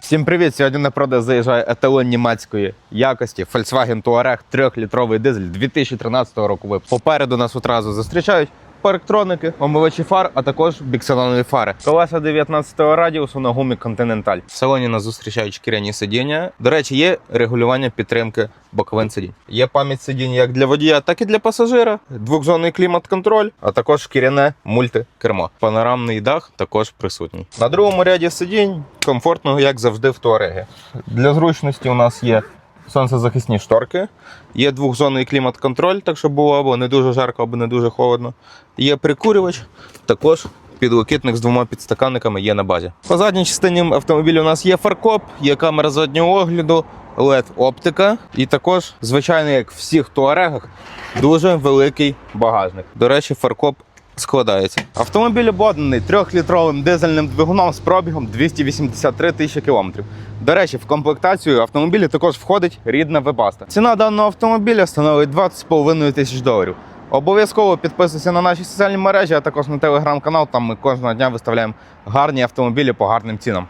Всім привіт! Сьогодні на продаж заїжджає еталон німецької якості Volkswagen Touareg 3-літровий дизель 2013 року. Попереду нас одразу зустрічають парктроники, омивачі фар, а також біксенонові фари. Колеса 19 радіусу на гумі Continental. В салоні нас зустрічають шкіряні сидіння. До речі, є регулювання підтримки боковин сидінь. Є пам'ять сидінь як для водія, так і для пасажира. Двохзонний клімат-контроль, а також шкіряне мультикермо. Панорамний дах також присутній. На другому ряді сидінь комфортно, як завжди, в туареги. Для зручності у нас є сонцезахисні шторки, є двохзонний клімат-контроль, так щоб було або не дуже жарко, або не дуже холодно. Є прикурювач, також підлокітник з двома підстаканниками є на базі. По задній частині автомобіля у нас є фаркоп, є камера заднього огляду, led оптика і також, звичайно, як в всіх туарегах, дуже великий багажник. До речі, фаркоп складається. Автомобіль обладнаний 3-літровим дизельним двигуном з пробігом 283 тисячі кілометрів. До речі, в комплектацію автомобіля також входить рідна вебаста. Ціна даного автомобіля становить 20,5 тисяч доларів. Обов'язково підписуйся на наші соціальні мережі, а також на телеграм-канал. Там ми кожного дня виставляємо гарні автомобілі по гарним цінам.